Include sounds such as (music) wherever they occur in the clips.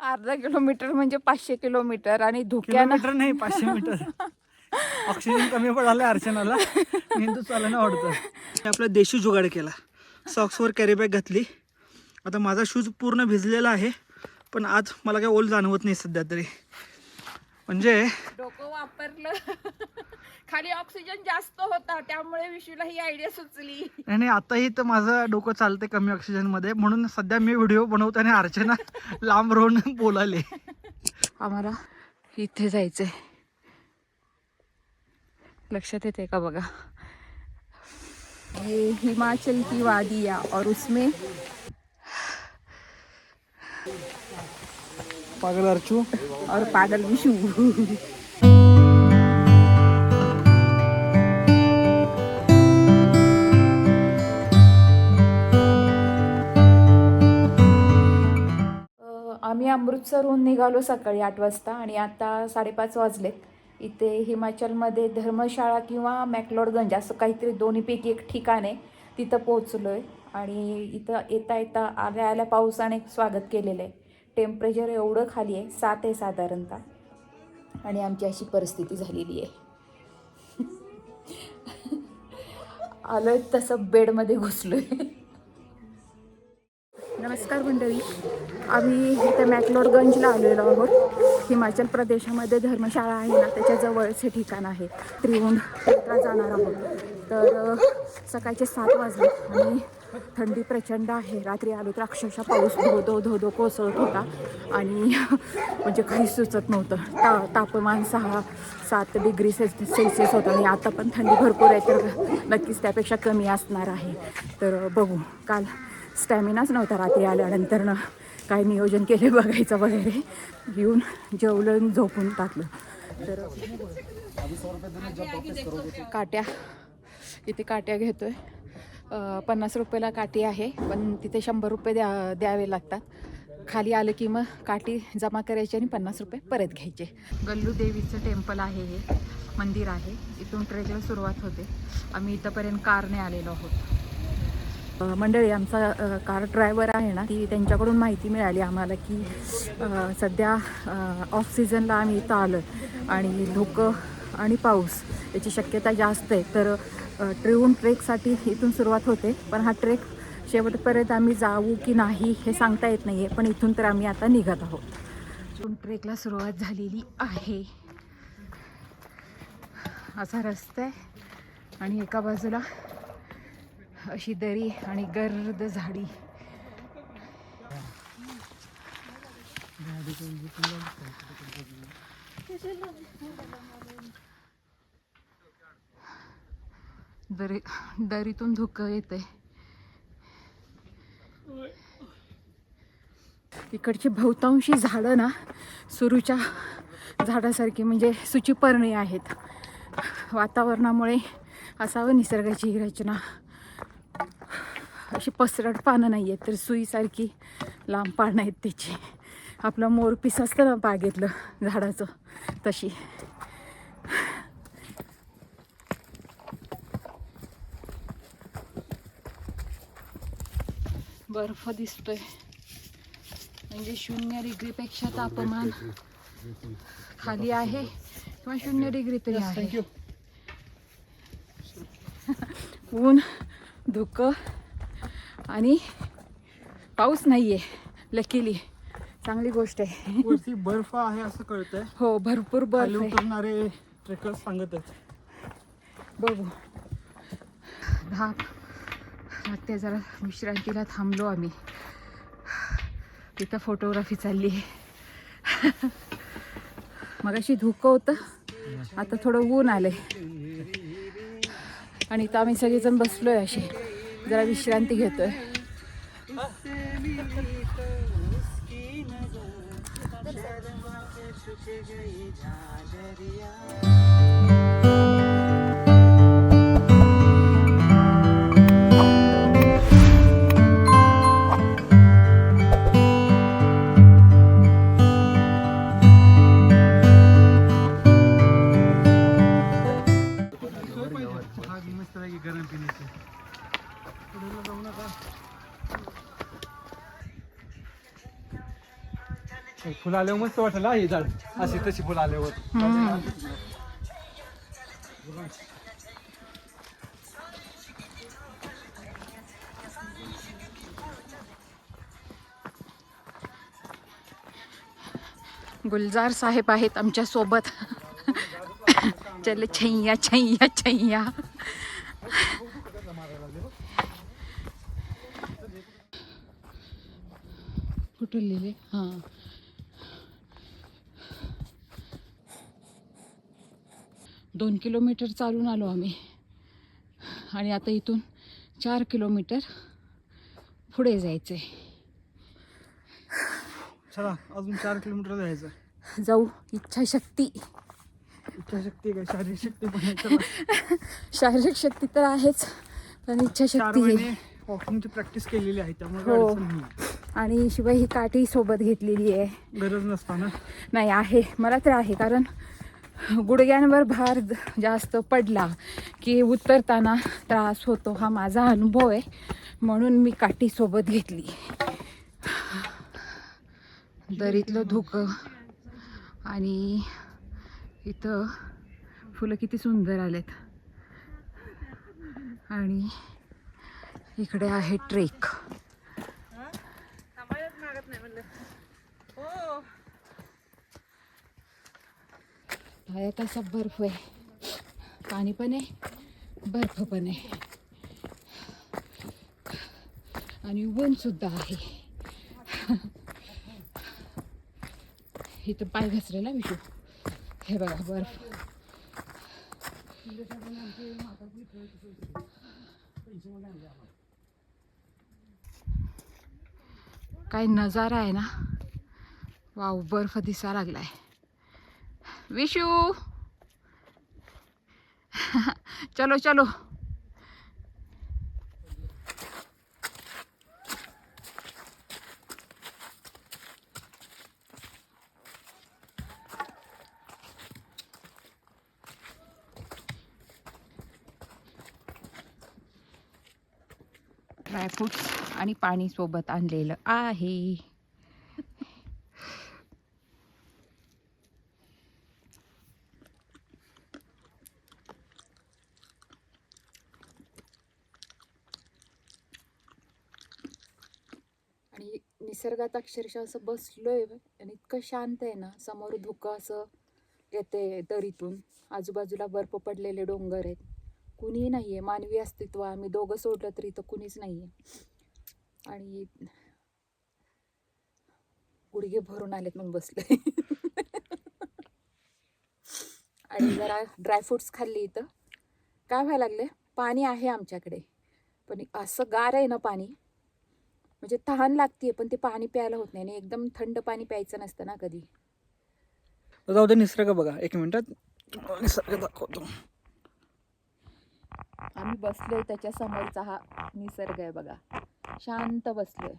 अर्धा किलोमीटर म्हणजे पाचशे किलोमीटर आणि धुक्यानं किलोमीटर नाही पाचशे मीटर. ऑक्सिजन कमी पडाला अर्चनाला मेंदू चालणं आवडतं मी आपला देशी जुगाड केला. सॉक्सवर कॅरी बॅग घातली. आता माझा शूज पूर्ण भिजलेला आहे पण आज मला काही ओल जाणवत नाही सध्या तरी. म्हणजे? डोकं वापरलं. (laughs) खाली ऑक्सिजन जास्त होता त्यामुळे विशूला ही आयडिया सुचली. आणि आताही तर माझं डोकं चालते कमी ऑक्सिजनमध्ये म्हणून सध्या मी व्हिडिओ बनवताना अर्चना (laughs) लांब राहून बोलाले. आम्हाला इथे जायचंय. लक्षात येते का बघा? हिमाचल की वादिया और उसमें पागल अर्चू. और पागल विशू. आम्ही अमृतसरहून निघालो सकाळी आठ वाजता आणि आता साडेपाच वाजलेत. इथे हिमाचलमध्ये धर्मशाळा किंवा मॅक्लोडगंज असं काहीतरी दोन्हीपैकी एक ठिकाण आहे. तिथं पोहोचलो आहे आणि इथं येता येता आल्या आल्या पावसाने स्वागत केलेलं आहे. टेम्परेचर एवढं खाली आहे सात आहे साधारणतः. आणि आमची अशी परिस्थिती झालेली आहे. आलोय तसं बेडमध्ये घुसलोय. नमस्कार मंडळी. आम्ही इथे मॅक्लोडगंजला आलेलो आहोत. हिमाचल प्रदेशामध्ये धर्मशाळा आहे ना त्याच्याजवळचे ठिकाण आहे. त्रिवुंड जाणार आहोत. तर सकाळचे सात वाजले आणि थंडी प्रचंड आहे. रात्री आलो तर अक्षरशः पाऊस धो धो धो धो कोसळत होता. आणि (laughs) म्हणजे काही सुचत नव्हतं. ता तापमान सहा सात डिग्री सेल्स सेल्सिअस होतं. आणि आता पण थंडी भरपूर आहे तर नक्कीच त्यापेक्षा कमी असणार आहे. तर बघू. काल स्टॅमिनाच नव्हता रात्री आल्यानंतर ना काय नियोजन केले बघायचं वगैरे. येऊन जेवलं झोपून टाकलं. तर काट्या. इथे काट्या घेतोय. पन्नास रुपयाला काठी आहे पण तिथे शंभर रुपये द्या द्यावे लागतात. खाली आलं की मग काठी जमा करायची आणि पन्नास रुपये परत घ्यायचे. गल्लू देवीचं टेम्पल आहे हे मंदिर आहे. इथून ट्रेकला सुरुवात होते. आम्ही इथंपर्यंत कारने आलेलो आहोत. मंडळी आमचा कार ड्रायव्हर आहे ना ती त्यांच्याकडून माहिती मिळाली आम्हाला की सध्या ऑफ सीझनला आम्ही इथं आलो आणि लोकं आणि पाऊस याची शक्यता जास्त आहे. तर ट्रिवून ट्रेकसाठी इथून सुरुवात होते. पण हा ट्रेक शेवटपर्यंत आम्ही जाऊ की नाही हे सांगता येत नाही आहे पण इथून तर आम्ही आता निघत आहोत. इथून ट्रेकला सुरुवात झालेली आहे. असा रस्ता आहे. आणि एका बाजूला अशी दरी आणि गर्द झाडी. दरी दरीतून धुकं येते इकडची बहुतांशी झाडं ना सुरूच्या झाडासारखी म्हणजे सुचिपर्णी आहेत. वातावरणामुळे असावं निसर्गाची ही रचना. अशी पसरट पानं नाही आहेत तर सुईसारखी लांब पानं आहेत त्याची. आपलं मोरपीस असतं ना बागेतलं झाडाचं तशी. बर्फ दिसतोय. म्हणजे शून्य डिग्रीपेक्षा तापमान खाली आहे किंवा शून्य डिग्री तरी आहे. (laughs) ऊन धुकं आणि पाऊस नाही आहे लकीली चांगली गोष्ट आहे. वरती बर्फ आहे असं कळतंय. हो भरपूर बर्फ उतरणारे ट्रेकर्स सांगत आहेत बघू. धाप ते जरा विश्रांतीला थांबलो आम्ही. तिथं फोटोग्राफी चालली. आहे मग अशी धुकं होतं. आता थोडं ऊन आलंय. आणि इथं आम्ही सगळेजण बसलो आहे अशी. जरा विश्रांती घेतोय. you. फुलं आल्यावर मस्त वाटलं. हे झाड. अशी तशी फुलं आल्यावर. होत गुलजार साहेब आहेत आमच्यासोबत. चल छैया छैया छैया. कुठं लिहिले? हां. दोन किलोमीटर चालून आलो आम्ही. आणि आता इथून चार किलोमीटर पुढे जायचं आहे चला अजून चार किलोमीटर जायचं जाऊ इच्छाशक्ती. इच्छाशक्ती काय? शारीरिक शक्ती पण. (laughs) शारीरिक शक्ती तर आहेच पण इच्छाशक्ती वॉकिंगची प्रॅक्टिस केलेली आहे त्यामुळे हो. आणि शिवाय ही काठी सोबत घेतलेली आहे. गरज नसताना. नाही आहे. मला तर आहे कारण गुडघ्यांवर भार जास्त पडला की उतरताना त्रास होतो हा माझा अनुभव आहे. म्हणून मी काठी सोबत घेतली. दरीतलं धुकं आणि इथं फुलं किती सुंदर आलेत. आणि इकडे आहे ट्रेक. पायात तसा बर्फ आहे. पाणी पण आहे बर्फ पण आहे. आणि वनसुद्धा आहे. इथं पाय घसरेला विषू हे बघा बर्फ. काय नजारा आहे ना. वाव बर्फ दिसा लागलाय. विशू. चलो चलो. ड्रायफ्रूट्स आणि पाणी सोबत आणलेलं आहे आणि निसर्गात अक्षरशः असं बसलोय आणि इतकं शांत आहे ना. समोर धुकं असं येते दरीतून. आजूबाजूला बर्फ पडलेले डोंगर आहेत. कुणीही नाही आहे मानवी अस्तित्व. आम्ही दोघं सोडलं तरी इथं कुणीच नाही आहे आणि गुडघे भरून आलेत म्हणून बसले (laughs) आणि जरा ड्रायफ्रुट्स खाल्ली इथं. काय व्हायला लागले पाणी आहे आमच्याकडे. पण असं गार आहे ना पाणी म्हणजे तहान लागते पण ते पाणी प्यायला होत नाही आणि एकदम थंड पाणी प्यायचं नसतं ना कधी. जाऊ दे निसर्ग बघा एक मिनिटात निसर्ग दाखवतो. आम्ही बसलोय त्याच्या समोरचा हा निसर्ग आहे बघा. शांत बसलोय.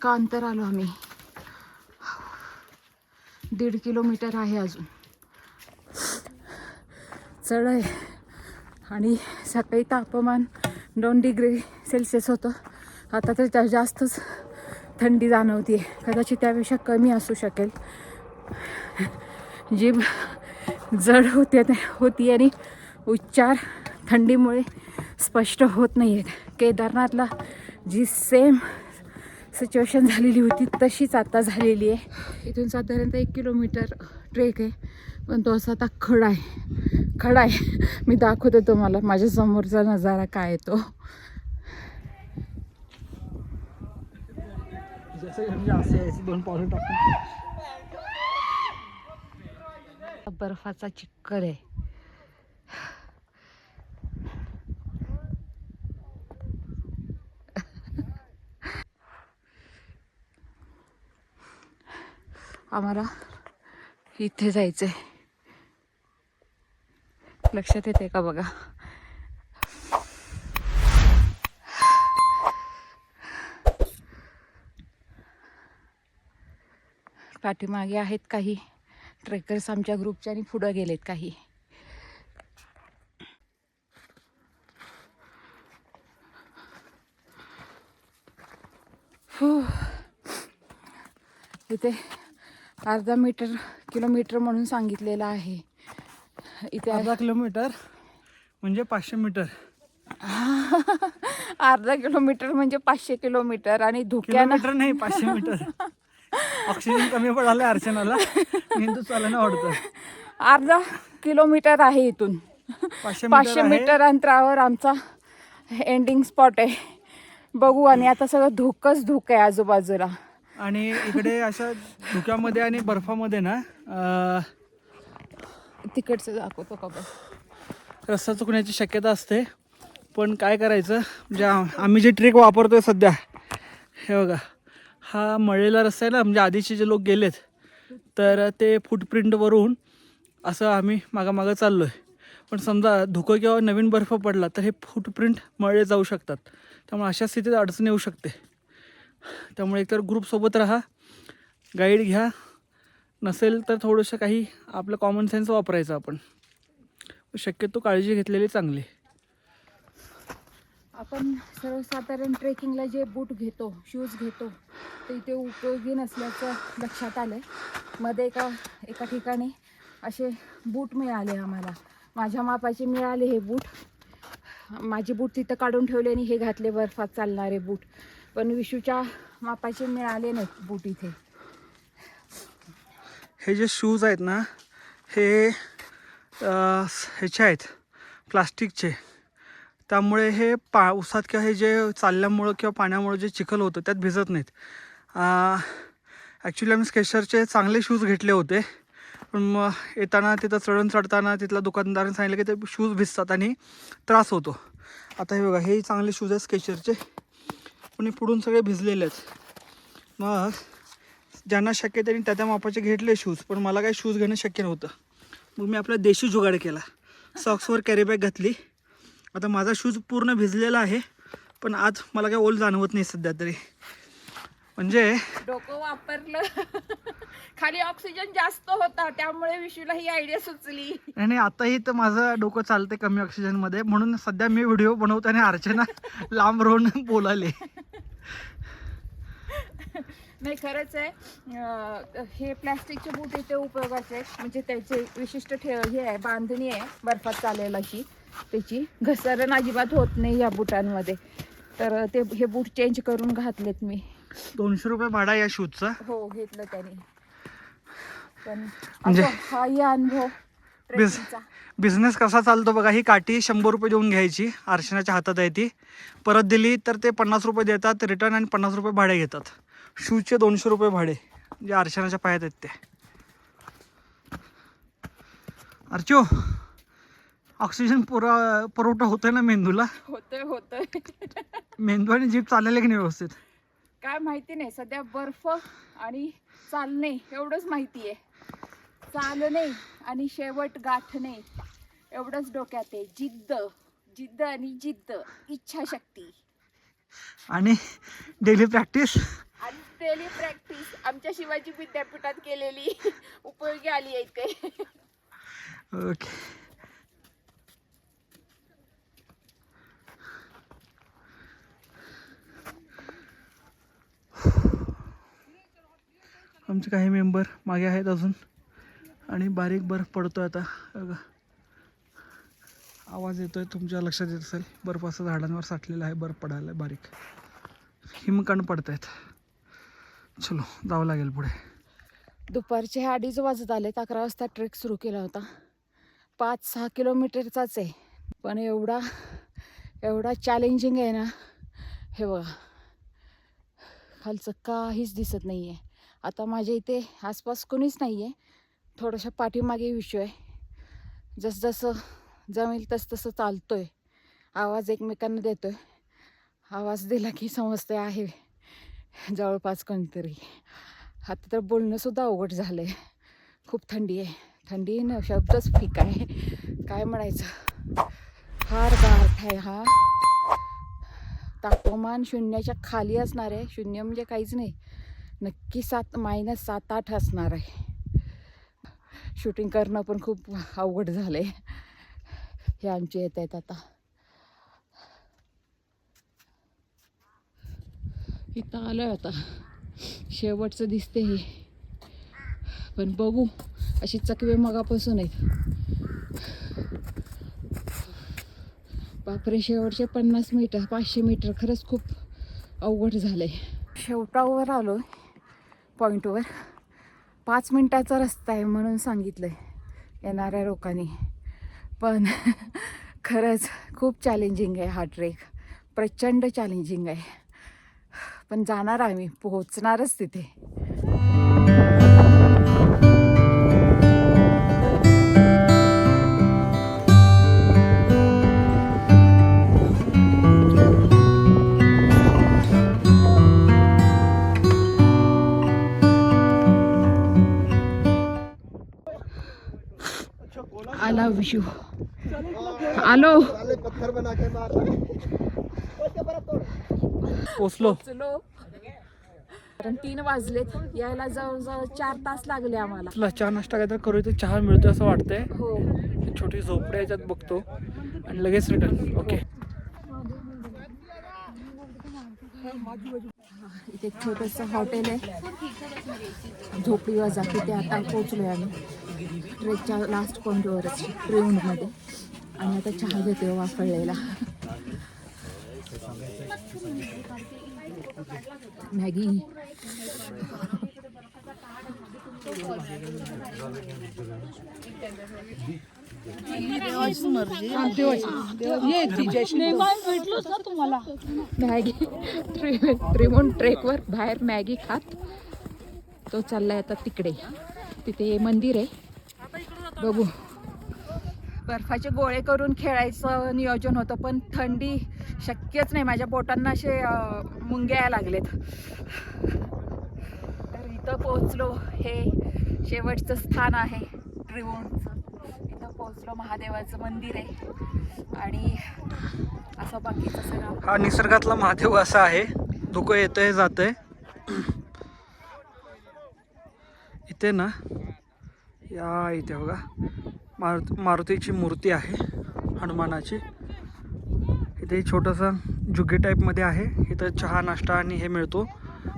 इतका अंतर आलो आम्ही. दीड किलोमीटर आहे अजून. चढ आहे. आणि सकाळी तापमान दोन डिग्री सेल्सिअस होतं. आता तर त्या जास्तच थंडी जाणवते कदाचित त्यापेक्षा कमी असू शकेल. जीभ जड होते होती आणि उच्चार थंडीमुळे स्पष्ट होत नाही आहेत केदारनाथला जी सेम सिच्युएशन झालेली होती तशीच आता झालेली आहे. इथून साधारणतः एक किलोमीटर ट्रेक आहे पण तो असा आता खडा आहे. खडा आहे. मी दाखवते तुम्हाला माझ्या समोरचा नजारा काय आहे तो. जसं दोन बर्फाचा चिक्कर आहे. आम्हाला इथे जायचं आहे लक्षात येते का बघा? पाठीमागे आहेत काही ट्रेकर्स आमच्या ग्रुपच्या आणि पुढं गेलेत काही. फू. इथे अर्धा मीटर किलोमीटर म्हणून सांगितलेलं आहे. इथे अर्धा किलोमीटर म्हणजे पाचशे मीटर. (laughs) अर्धा किलोमीटर म्हणजे पाचशे किलोमीटर आणि धुक्यानं किलोमीटर नाही पाचशे मीटर. ऑक्सिजन कमी पडाले अर्चनाला मेंदू चालणं आवडतं अर्धा किलोमीटर आहे इथून. पाचशे. मीटर अंतरावर आमचा एंडिंग स्पॉट आहे. बघू आणि आता सगळं धुकच धुक आहे आजूबाजूला. आणि इकडे अशा धुक्यामध्ये आणि बर्फामध्ये ना तिकडचं दाखवतो का बघ रस्ता चुकण्याची शक्यता असते. पण काय करायचं म्हणजे आम- आम्ही जे ट्रेक वापरतोय सध्या हे बघा हा मळलेला रस्ता आहे ना म्हणजे आधीचे जे लोक गेलेत तर ते फुटप्रिंटवरून असं आम्ही मागामागं चाललो आहे पण समजा धुकं किंवा नवीन बर्फ पडला तर हे फुटप्रिंट मळले जाऊ शकतात. त्यामुळे अशा स्थितीत अडचण येऊ शकते. त्यामुळे एकतर ग्रुपसोबत राहा गाईड घ्या. नसेल तर थोडंसं काही आपलं कॉमन सेन्स वापरायचं आपण. शक्यतो काळजी घेतलेली चांगली. आपण सर्वसाधारण ट्रेकिंगला जे बूट घेतो शूज घेतो ते इथे उपयोगी नसल्याचं लक्षात आलं आहे मध्ये एका एका ठिकाणी असे बूट मिळाले आम्हाला. माझ्या मापाचे मिळाले हे बूट माझे बूट तिथं काढून ठेवले आणि हे घातले बर्फात चालणारे बूट पण विशूच्या मापाचे मिळाले नाहीत बूट इथे. हे जे शूज आहेत ना हे ह्याचे आहेत प्लास्टिकचे. त्यामुळे हे पा उसात किंवा हे जे चालल्यामुळं किंवा पाण्यामुळं जे चिखल होतं त्यात भिजत नाहीत. ॲक्च्युली आम्ही स्केशरचे चांगले शूज घेतले होते. पण मग येताना तिथं चढण चढताना तिथल्या दुकानदाराने सांगितलं की ते शूज भिजतात आणि त्रास होतो. आता हे बघा हे चांगले शूज आहेत स्केचरचे पण पुढून सगळे भिजलेले आहेत मग ज्यांना शक्य त्यांनी त्या त्या मापाचे घेतले शूज पण मला काही शूज घेणं शक्य नव्हतं. मग मी आपला देशी जुगाड केला. सॉक्सवर कॅरीबॅग घातली. आता माझा शूज पूर्ण भिजलेला आहे पण आज मला काही ओल जाणवत नाही सध्या तरी. म्हणजे? डोकं वापरलं. (laughs) खाली ऑक्सिजन जास्त होता त्यामुळे विशूला ही आयडिया सुचली. आणि आताही तर माझं डोकं चालते कमी ऑक्सिजनमध्ये म्हणून सध्या मी व्हिडिओ बनवताना अर्चना (laughs) लांब राहून बोलाले. नाही खरंच आहे. हे प्लॅस्टिकचे बूट इथे उपयोगाचे आहेत. म्हणजे त्याचे विशिष्ट ठेव हे आहे बांधणी आहे बर्फात चालेल अशी. त्याची घसरण अजिबात होत नाही या बुटांमध्ये. तर ते हे बूट चेंज करून घातलेत मी. दोनशे रुपये भाडा या शूजचा. हो घेतलं त्याने. पण म्हणजे- असं हाही अनुभव बिस- ट्रेकिंगचा. बिझनेस कसा चालतो बघा ही काठी शंभर रुपये देऊन घ्यायची अर्चनाच्या हातात आहे ती. परत दिली तर ते पन्नास रुपये देतात रिटर्न आणि पन्नास रुपये भाडे घेतात. शूजचे दोनशे रुपये भाडे जे अर्चनाच्या पायात आहेत ते. अर्चो ऑक्सिजन पुरा पुरवठा होतोय ना मेंदूला? होतंय होतंय. मेंदू आणि जीप चाललेले की नाही व्यवस्थित? काय माहिती नाही सध्या बर्फ आणि चालणे एवढंच माहिती आहे. चालणे आणि शेवट गाठणे एवढंच डोक्यात आहे. जिद्द जिद्द आणि जिद्द इच्छाशक्ती. आणि डेली प्रॅक्टिस आणि डेली प्रॅक्टिस आमच्या शिवाजी विद्यापीठात केलेली उपयोगी आली आहे इथे. ओके आमचे काही मेंबर मागे आहेत अजून. आणि बारीक बर्फ पडतो आता. आवाज आवाज आहे तुमच्या लक्षात येत असेल. बर्फ असं झाडांवर साठलेला आहे बर्फ पडायला बारीक. हिमकण पडत आहेत चलो जावं लागेल पुढे. दुपारचे अडीच वाजत आलेत अकरा वाजता ट्रेक सुरू केला होता. पाच सहा किलोमीटरचाच आहे. पण एवढा एवढा चॅलेंजिंग आहे ना. हे बघा. खालचं काहीच दिसत नाही आहे आता माझ्या इथे आसपास कोणीच नाही आहे थोड्याशा पाठीमागे विषय आहे. जसजसं जमेल तस तसं चालतो आहे आवाज एकमेकांना देतो आहे आवाज दिला की समजतं आहे. जवळपास कोणतरी. आता तर बोलणंसुद्धा अवघड झालं आहे खूप थंडी आहे. थंडी न शब्दच फिक आहे. काय म्हणायचं? फार गारठ आहे हा. तापमान शून्याच्या खाली असणार आहे. शून्य म्हणजे काहीच नाही. नक्की सात मायनस सात आठ असणार आहे. शूटिंग करणं पण खूप अवघड झालं आहे हे आमचे येत आहेत आता. इथं आलं आहे आता. शेवटचं दिसते हे. पण बघू अशी चकवे मगापासून आहेत. बापरे शेवटचे पन्नास मीटर पाचशे मीटर खरंच खूप अवघड झालं आहे शेवटावर आलो पॉईंटवर पाच मिनटाचा रस्ता आहे म्हणून सांगितलं आहे येणाऱ्या लोकांनी. पण (laughs) खरंच खूप चॅलेंजिंग आहे हा ट्रेक प्रचंड चॅलेंजिंग आहे. पण जाणार आम्ही पोहोचणारच तिथे. आला विशू. आलो. पोचलो. चलो कारण तीन वाजलेत. यायला जवळजवळ चार तास लागले आम्हाला. तुला चहा नाश्ता काहीतरी करू इथे. चहा मिळतोय असं वाटतंय. हो. छोटी झोपडी याच्यात बघतो. आणि लगेच रिटर्न ओके इथे छोटंसं हॉटेल आहे. झोपडी वजा. तिथे आता पोचलोय आम्ही. ट्रेकच्या लास्ट पॉईंटवरच ट्रेनमध्ये आणि आता चहा घेते वाफळलेला. मॅगी. मॅगी. ट्रे ट्रेकवर बाहेर मॅगी खात. तो चाललाय आता तिकडे. तिथे मंदिर आहे. बघू. बर्फाचे गोळे करून खेळायचं नियोजन होतं पण थंडी शक्यच नाही. माझ्या बोटांना असे मुंग्या यायला लागलेत. तर इथं पोहोचलो. हे शेवटचं स्थान आहे ट्रिवोनचं इथं पोहोचलो. महादेवाचं मंदिर आहे. आणि असं बाकीचं सगळं. हा निसर्गातला महादेव असा आहे. धुकं येतंय जातंय. इथे ना या इथे बघा. मारुत मारुतीची मूर्ती आहे हनुमानाची. इथे छोटंसं जुगे टाईपमध्ये आहे. इथं चहा नाश्ता आणि हे मिळतो.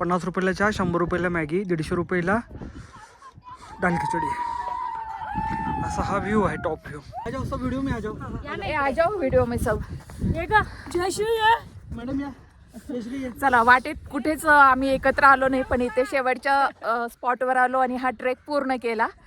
पन्नास रुपयाला चहा शंभर रुपयाला मॅगी दीडशे रुपयाला दाल खिचडी. असा हा व्ह्यू आहे टॉप व्ह्यू असा व्हिडिओ मी आ जाओ ए, आ जाओ व्हिडिओ में सब मॅडम या. जयश्री ये. चला वाटेत कुठेच आम्ही एकत्र आलो नाही पण इथे शेवटच्या स्पॉटवर आलो आणि हा ट्रेक पूर्ण केला.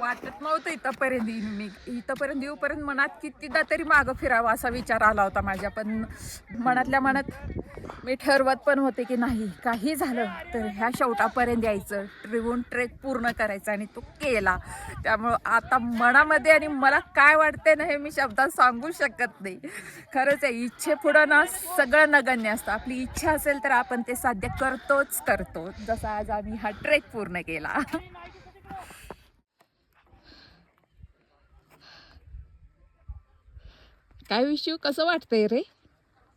वाटत नव्हतं इथंपर्यंत येईन मी. इथंपर्यंत येऊपर्यंत मनात कितीदा तरी मागं फिरावं असा विचार आला होता माझ्या. पण मनातल्या मनात मी ठरवत पण होते की नाही काही झालं तर ह्या शेवटापर्यंत यायचं. ट्रिवून ट्रेक पूर्ण करायचा आणि तो केला. त्यामुळं आता मनामध्ये आणि मला काय वाटते ना हे मी शब्दात सांगू शकत नाही. खरंच आहे इच्छे पुढं ना सगळं नगण्य असतं. आपली इच्छा असेल तर आपण ते साध्य करतोच करतो. जसं आज आम्ही हा ट्रेक पूर्ण केला. काय विषय? कसं वाटतंय रे?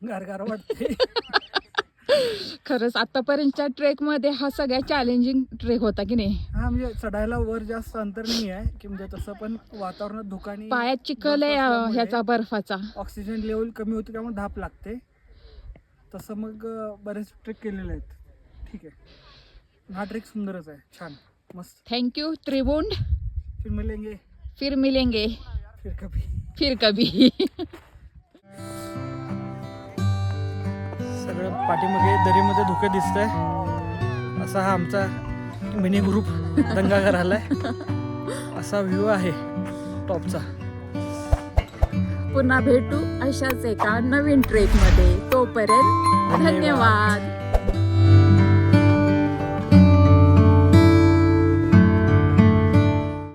गारगार वाटते (laughs) खरंच आतापर्यंतच्या ट्रेकमध्ये हा सगळ्यात चॅलेंजिंग ट्रेक होता की नाही? हा म्हणजे चढायला वर जास्त अंतर नाही आहे की म्हणजे तसं पण वातावरणात धुकानी पायात चिखल आहे अं, ह्याचा बर्फाचा. ऑक्सिजन लेवल कमी होते त्यामुळे धाप लागते. तसं मग अं, बरेच ट्रेक केलेले आहेत. ठीक आहे. हा ट्रेक सुंदरच आहे. छान. मस्त. थँक्यू त्रिबुंड फिर मिलेंगे. फिर मिलेंगे. फिर कभी. फिर कभी। सगळं पाठीमागे दरीमध्ये धुके दिसतंय. असा हा आमचा मिनी ग्रुप दंगा करायलाय. असा व्ह्यू आहे टॉपचा. पुन्हा भेटू अशाच एका नवीन ट्रेकमध्ये. तोपर्यंत धन्यवाद.